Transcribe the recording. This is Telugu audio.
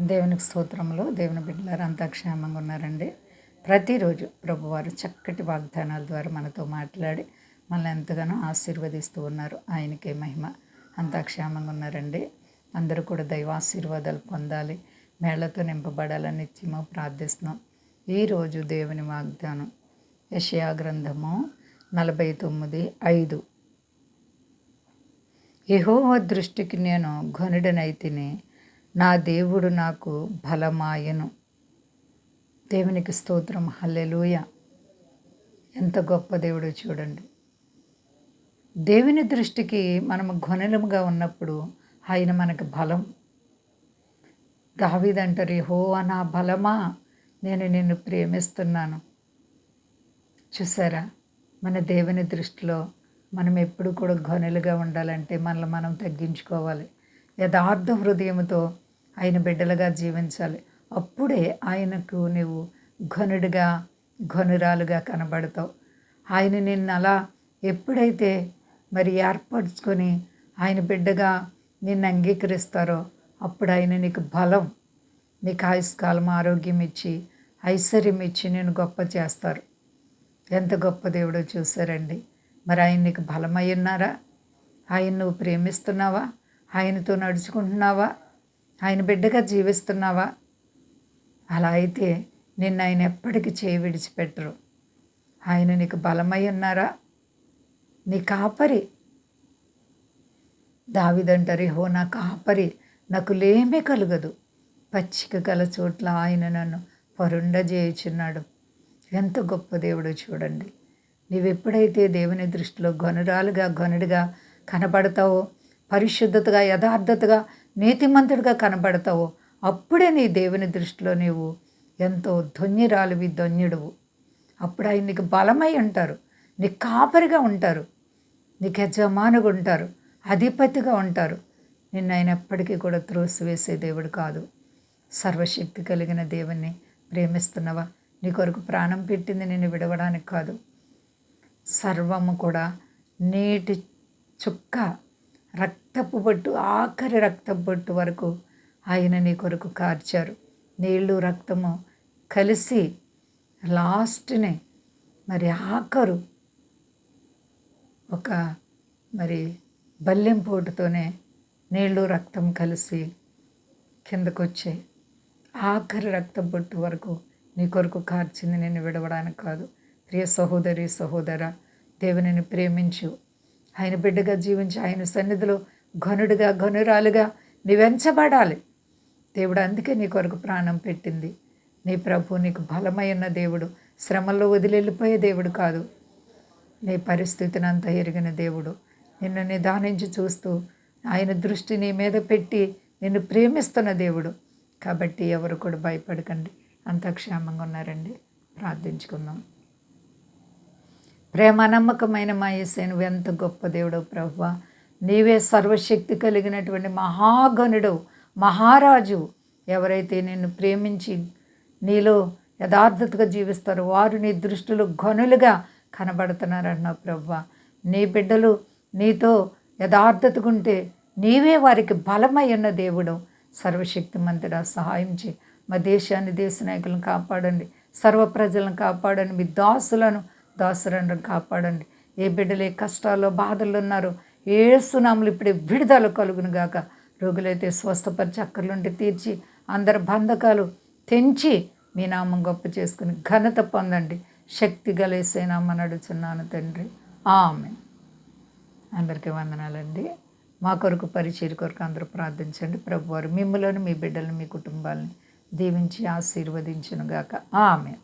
దేవునికి స్తోత్రంలో దేవుని బిడ్డలారు అంతా క్షేమంగా ఉన్నారండి. ప్రతిరోజు ప్రభువారు చక్కటి వాగ్దానాల ద్వారా మనతో మాట్లాడి మనల్ని ఎంతగానో ఆశీర్వదిస్తూ ఉన్నారు. ఆయనకే మహిమ. అంతా క్షేమంగా ఉన్నారండి. అందరూ కూడా దైవాశీర్వాదాలు పొందాలి. మేళ్ళతో నింపబడాలని నిత్యము ప్రార్థిస్తున్నాం. ఈరోజు దేవుని వాగ్దానం యషయా గ్రంథము నలభై తొమ్మిది ఐదు. యహోవ దృష్టికి నేను ఘనుడనైతిని నా దేవుడు నాకు బలమాయను. దేవునికి స్తోత్రం. హల్లెలూయ. ఎంత గొప్ప దేవుడు చూడండి. దేవుని దృష్టికి మనం ఘనులముగా ఉన్నప్పుడు ఆయన మనకు బలం. దావిదంటారు హో నా బలమా? నేను నిన్ను ప్రేమిస్తున్నాను. చూసారా? మన దేవుని దృష్టిలో మనం ఎప్పుడు కూడా ఘనులుగా ఉండాలంటే మనల్ని మనం తగ్గించుకోవాలి. యథార్థ హృదయంతో ఆయన బిడ్డలుగా జీవించాలి. అప్పుడే ఆయనకు నువ్వు ఘనుడిగా ఘనురాలుగా కనబడతావు. ఆయన నిన్ను అలా ఎప్పుడైతే మరి ఏర్పరచుకొని ఆయన బిడ్డగా నిన్ను అంగీకరిస్తారో అప్పుడు ఆయన నీకు బలం నీకు ఆయుష్కాలం ఆరోగ్యం ఇచ్చి ఐశ్వర్యం ఇచ్చి నేను గొప్ప చేస్తారు. ఎంత గొప్ప దేవుడో చూసారండి మరి ఆయన నీకు బలమై ఉన్నారా? ఆయన నువ్వు ప్రేమిస్తున్నావా? ఆయనతో నడుచుకుంటున్నావా? ఆయన బిడ్డగా జీవిస్తున్నావా? అలా అయితే నిన్ను ఆయన ఎప్పటికీ చేయి విడిచిపెట్టరు. ఆయన నీకు బలమై ఉన్నారా? నీ కాపరి. దావిదంటారు హో నా కాపరి నాకు లేమే కలగదు. పచ్చిక గల చోట్ల ఆయన నన్ను పరుండ చేయుచున్నాడు ఎంత గొప్ప దేవుడో చూడండి. నీవెప్పుడైతే దేవుని దృష్టిలో గనురాలుగా గనుడిగా కనబడతావో పరిశుద్ధతగా యథార్థతగా నీతిమంతుడిగా కనబడతావో అప్పుడే నీ దేవుని దృష్టిలో నీవు ఎంతో ధన్యురాలువి ధన్యుడువు. అప్పుడు ఆయన నీకు బలమై ఉంటారు. నీకు కాపరిగా ఉంటారు. నీకు యజమానుగా ఉంటారు. అధిపతిగా ఉంటారు. నిన్ను ఆయన ఎప్పటికీ కూడా త్రోసివేసే దేవుడు కాదు. సర్వశక్తి కలిగిన దేవుణ్ణి ప్రేమిస్తున్నవా? నీ కొరకు ప్రాణం పెట్టింది నిన్ను విడవడానికి కాదు. సర్వము కూడా నీటి చుక్క రక్తపు బొట్టు ఆఖరి రక్తపు బొట్టు వరకు ఆయన నీ కొరకు కార్చారు. నీళ్ళు రక్తము కలిసి లాస్ట్ని మరి ఆఖరు ఒక మరి బల్లెం పోటుతోనే నీళ్ళు రక్తం కలిసి కిందకొచ్చాయి. ఆఖరి రక్తం బొట్టు వరకు నీ కొరకు కార్చింది నేను విడవడానికి కాదు. ప్రియ సహోదరి సహోదర దేవునిని ప్రేమించు. ఆయన బిడ్డగా జీవించి ఆయన సన్నిధిలో ఘనుడిగా ఘనురాలుగా నీవెంచబడాలి. దేవుడు అందుకే నీ కొరకు ప్రాణం పెట్టింది. నీ ప్రభు నీకు బలమైన దేవుడు శ్రమల్లో వదిలిపోయే దేవుడు కాదు. నీ పరిస్థితిని అంతా ఎరిగిన దేవుడు. నిన్ను నిదానించి చూస్తూ ఆయన దృష్టి నీ మీద పెట్టి నిన్ను ప్రేమిస్తున్న దేవుడు. కాబట్టి ఎవరు కూడా భయపడకండి. అంత క్షేమంగా ఉన్నారండి. ప్రార్థించుకుందాం. ప్రేమ నమ్మకమైన మా నువ్వు ఎంత గొప్ప దేవుడు ప్రభు నీవే సర్వశక్తి కలిగినటువంటి మహాగణుడు మహారాజు. ఎవరైతే నిన్ను ప్రేమించి నీలో యథార్థతగా జీవిస్తారో వారు నీ దృష్టిలో గనులుగా కనబడుతున్నారన్న ప్రభు నీ బిడ్డలు నీతో యథార్థతగా ఉంటే నీవే వారికి బలమై ఉన్న దేవుడు సర్వశక్తిమంతుడా సహాయం చేయి. మా దేశాన్ని దేశ నాయకులను కాపాడండి. సర్వ ప్రజలను కాపాడండి. మీ దాసులను దాసరండి కాపాడండి. ఏ బిడ్డలు ఏ కష్టాల్లో బాధలు ఉన్నారో ఏసునాములు ఇప్పుడే విడుదల కలుగును గాక. రోగులైతే స్వస్థపరిచి అక్కర్లుండి తీర్చి అందరి బంధకాలు తెంచి మీ నామం గొప్ప చేసుకుని ఘనత పొందండి. శక్తి గలేసేనామని అడుగుతున్నాను తండ్రి. ఆమె అందరికీ వందనాలండి. మా కొరకు పరిచయం కొరకు అందరూ ప్రార్థించండి. ప్రభువారు మిమ్మలను మీ బిడ్డలను మీ కుటుంబాలని దీవించి ఆశీర్వదించునుగాక ఆమె